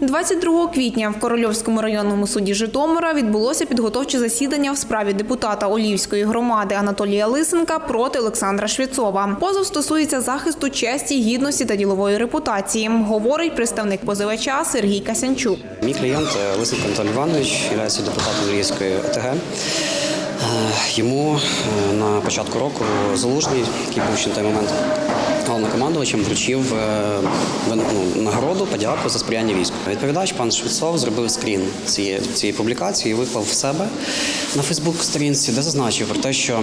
22 квітня в Корольовському районному суді Житомира відбулося підготовче засідання в справі депутата Олівської громади Анатолія Лисенка проти Олександра Швєцова. Позов стосується захисту честі, гідності та ділової репутації, говорить представник позивача Сергій Касянчук. Мій клієнт е, Лисенко Анатолій Іванович є депутатом Львівської ОТГ. Е, Йому е, на початку року залужний, який був ще на той момент головнокомандувачем, вручив ну, нагороду, подяку за сприяння війську. Відповідач пан Швецов зробив скрін цієї, цієї публікації і виклав в себе на Фейсбук-сторінці, де зазначив про те, що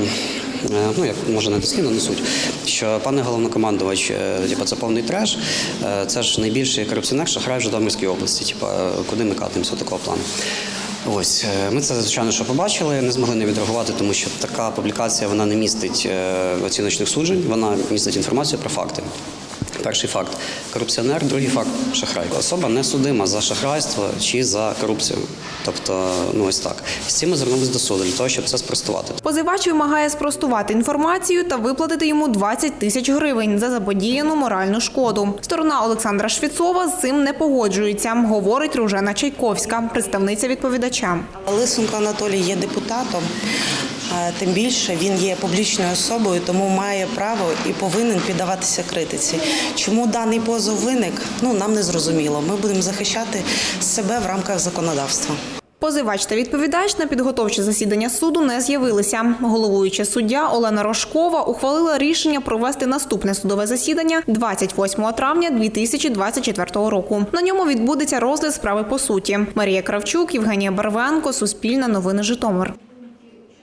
е, ну як може не дослідно, не суть, що пане головнокомандувач, е, типу, це повний треш, е, це ж найбільший корупціонер шахрай в Житомирській області. Типу, куди ми катимося такого плану? Ось ми це звичайно, що побачили, не змогли не відреагувати, тому що така публікація вона не містить оціночних суджень, вона містить інформацію про факти. Перший факт корупціонер, другий факт шахрай. Особа не судима за шахрайство чи за корупцію. Тобто, ну ось так. З цим ми звернулися до суду для того, щоб це спростувати. Позивач вимагає спростувати інформацію та виплатити йому 20 тисяч гривень за заподіяну моральну шкоду. Сторона Олександра Швіцова з цим не погоджується, говорить Ружена Чайковська, представниця відповідача. Лисенко Анатолій є депутатом. Тим більше він є публічною особою, тому має право і повинен піддаватися критиці. Чому даний позов виник? Ну нам не зрозуміло. Ми будемо захищати себе в рамках законодавства. Позивач та відповідач на підготовче засідання суду не з'явилися. Головуюча суддя Олена Рожкова ухвалила рішення провести наступне судове засідання 28 травня 2024 року. На ньому відбудеться розгляд справи по суті. Марія Кравчук, Євгенія Барвенко, Суспільне новини Житомир.